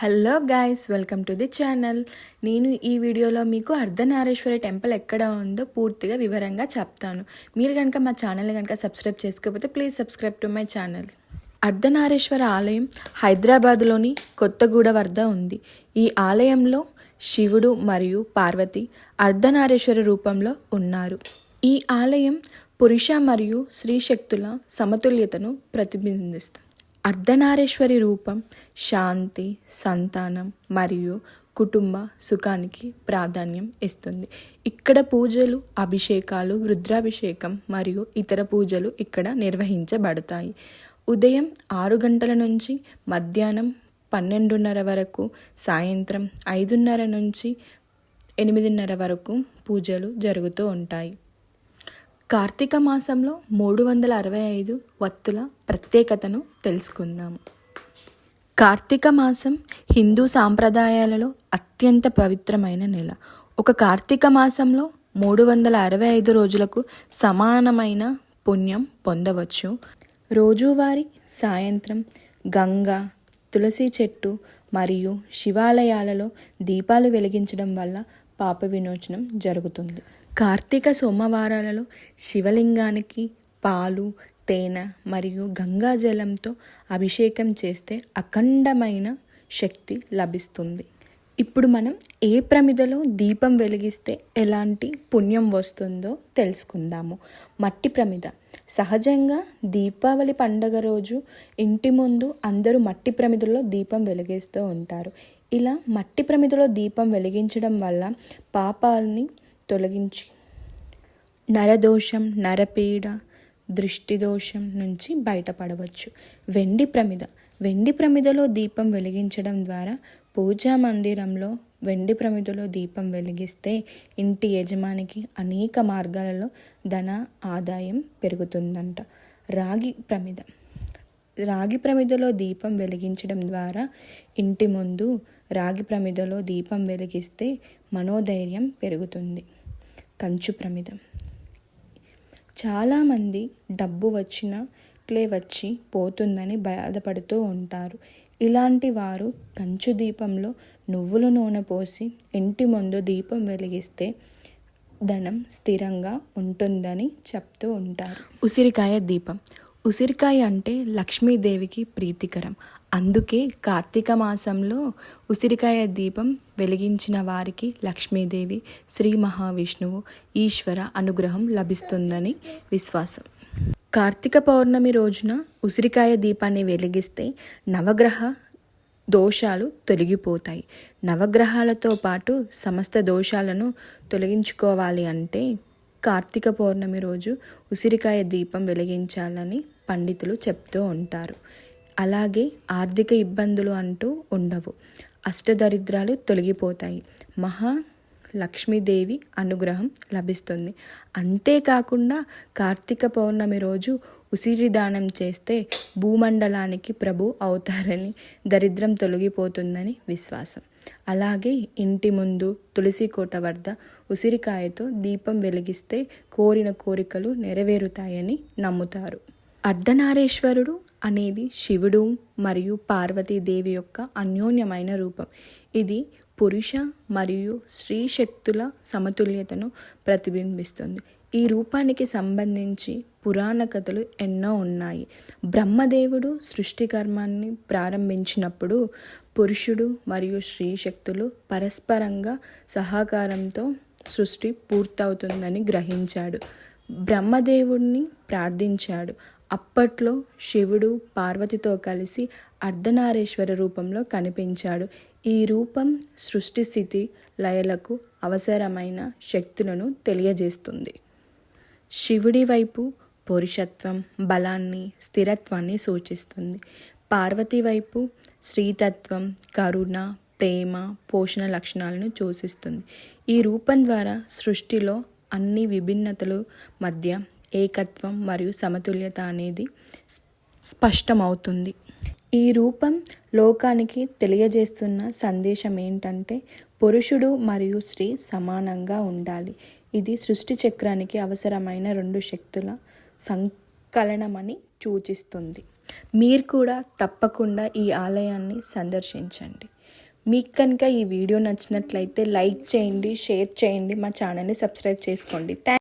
Hello guys welcome to the channel. నేను ఈ వీడియోలో మీకు అర్ధనారేశ్వర టెంపుల్ ఎక్కడ ఉందో పూర్తిగా వివరంగా చెప్తాను. మీరు కనుక మా ఛానల్ కనుక సబ్స్క్రైబ్ చేసుకోకపోతే please subscribe to my channel. Ardhanareeswara ఆలయం హైదరాబాద్లోని కొత్తగూడ వద్ద ఉంది. ఈ ఆలయంలో శివుడు మరియు పార్వతి అర్ధనారేశ్వర రూపంలో ఉన్నారు. ఈ ఆలయం పురుష మరియు స్త్రీ శక్తుల సమతుల్యతను ప్రతిబింబిస్తుంది. అర్ధనారేశ్వరి రూపం శాంతి సంతానం మరియు కుటుంబ సుఖానికి ప్రాధాన్యం ఇస్తుంది. ఇక్కడ పూజలు అభిషేకాలు రుద్రాభిషేకం మరియు ఇతర పూజలు ఇక్కడ నిర్వహించబడతాయి. ఉదయం ఆరు గంటల నుంచి మధ్యాహ్నం పన్నెండున్నర వరకు సాయంత్రం ఐదున్నర నుంచి ఎనిమిదిన్నర వరకు పూజలు జరుగుతూ ఉంటాయి. కార్తీక మాసంలో మూడు వందల అరవై ఐదు వత్తుల ప్రత్యేకతను తెలుసుకుందాము కార్తీక మాసం హిందూ సాంప్రదాయాలలో అత్యంత పవిత్రమైన నెల. ఒక కార్తీక మాసంలో మూడు వందల అరవై ఐదు రోజులకు సమానమైన పుణ్యం పొందవచ్చు. రోజువారీ సాయంత్రం గంగా తులసి చెట్టు మరియు శివాలయాలలో దీపాలు వెలిగించడం వల్ల పాప విమోచనం జరుగుతుంది. కార్తీక సోమవారాలలో శివలింగానికి పాలు తేనె మరియు గంగాజలంతో అభిషేకం చేస్తే అఖండమైన శక్తి లభిస్తుంది. ఇప్పుడు మనం ఏ ప్రమిదలో దీపం వెలిగిస్తే ఎలాంటి పుణ్యం వస్తుందో తెలుసుకుందాము. మట్టి ప్రమిద. సహజంగా దీపావళి పండగ రోజు ఇంటి ముందు అందరూ మట్టి ప్రమిదలో దీపం వెలిగిస్తూ ఉంటారు. ఇలా మట్టి ప్రమిదలో దీపం వెలిగించడం వల్ల పాపాలని తొలగించి. నరదోషం నరపీడ దృష్టి దోషం నుంచి బయటపడవచ్చు. వెండి ప్రమిద. వెండి ప్రమిదలో దీపం వెలిగించడం ద్వారా పూజా మందిరంలో వెండి ప్రమిదలో దీపం వెలిగిస్తే ఇంటి యజమానికి అనేక మార్గాలలో ధన ఆదాయం పెరుగుతుందంట. రాగి ప్రమిద. రాగి ప్రమిదలో దీపం వెలిగించడం ద్వారా ఇంటి ముందు రాగి ప్రమిదలో దీపం వెలిగిస్తే మనోధైర్యం పెరుగుతుంది. కంచు ప్రమిదం. చాలామంది డబ్బు వచ్చినట్లే వచ్చి పోతుందని బాధపడుతూ ఉంటారు. ఇలాంటి వారు కంచు దీపంలో నువ్వుల నూనె పోసి ఇంటి ముందు దీపం వెలిగిస్తే ధనం స్థిరంగా ఉంటుందని చెప్తూ ఉంటారు. ఉసిరికాయ దీపం. ఉసిరికాయ అంటే లక్ష్మీదేవికి ప్రీతికరం. అందుకే కార్తీక మాసంలో ఉసిరికాయ దీపం వెలిగించిన వారికి లక్ష్మీదేవి శ్రీ మహావిష్ణువు ఈశ్వర అనుగ్రహం లభిస్తుందని విశ్వాసం. కార్తీక పౌర్ణమి రోజున ఉసిరికాయ దీపాన్ని వెలిగిస్తే నవగ్రహ దోషాలు తొలగిపోతాయి. నవగ్రహాలతో పాటు సమస్త దోషాలను తొలగించుకోవాలి అంటే కార్తీక పౌర్ణమి రోజు ఉసిరికాయ దీపం వెలిగించాలని పండితులు చెప్తూ ఉంటారు. అలాగే ఆర్థిక ఇబ్బందులు అంటూ ఉండవు. అష్టదరిద్రాలు తొలగిపోతాయి. మహా లక్ష్మీదేవి అనుగ్రహం లభిస్తుంది. అంతేకాకుండా కార్తీక పౌర్ణమి రోజు ఉసిరి దానం చేస్తే భూమండలానికి ప్రభు అవుతారని దరిద్రం తొలగిపోతుందని విశ్వాసం. అలాగే ఇంటి ముందు తులసి కోట వద్ద ఉసిరికాయతో దీపం వెలిగిస్తే కోరిన కోరికలు నెరవేరుతాయని నమ్ముతారు. అర్ధనారేశ్వరుడు అనేది శివుడు మరియు పార్వతీదేవి యొక్క అన్యోన్యమైన రూపం. ఇది పురుష మరియు స్త్రీ శక్తుల సమతుల్యతను ప్రతిబింబిస్తుంది. ఈ రూపానికి సంబంధించి పురాణ కథలు ఎన్నో ఉన్నాయి. బ్రహ్మదేవుడు సృష్టి కర్మాన్ని ప్రారంభించినప్పుడు పురుషుడు మరియు స్త్రీ శక్తులు పరస్పరంగా సహకారంతో సృష్టి పూర్తవుతుందని గ్రహించాడు. బ్రహ్మదేవుడిని ప్రార్థించాడు. అప్పట్లో శివుడు పార్వతితో కలిసి అర్ధనారేశ్వర రూపంలో కనిపించాడు. ఈ రూపం సృష్టి స్థితి లయలకు అవసరమైన శక్తులను తెలియజేస్తుంది. శివుడి వైపు పురుషత్వం బలాన్ని స్థిరత్వాన్ని సూచిస్తుంది. పార్వతి వైపు శ్రీతత్వం కరుణ ప్రేమ పోషణ లక్షణాలను సూచిస్తుంది ఈ రూపం ద్వారా సృష్టిలో అన్ని విభిన్నతలు మధ్య ఏకత్వం మరియు సమతుల్యత అనేది స్పష్టమవుతుంది. ఈ రూపం లోకానికి తెలియజేస్తున్న సందేశం ఏంటంటే పురుషుడు మరియు స్త్రీ సమానంగా ఉండాలి. ఇది సృష్టి చక్రానికి అవసరమైన రెండు శక్తుల సంకలనమని సూచిస్తుంది. మీరు కూడా తప్పకుండా ఈ ఆలయాన్ని సందర్శించండి. మీకు కనుక ఈ వీడియో నచ్చినట్లయితే లైక్ చేయండి షేర్ చేయండి మా ఛానల్ని సబ్స్క్రైబ్ చేసుకోండి. థ్యాంక్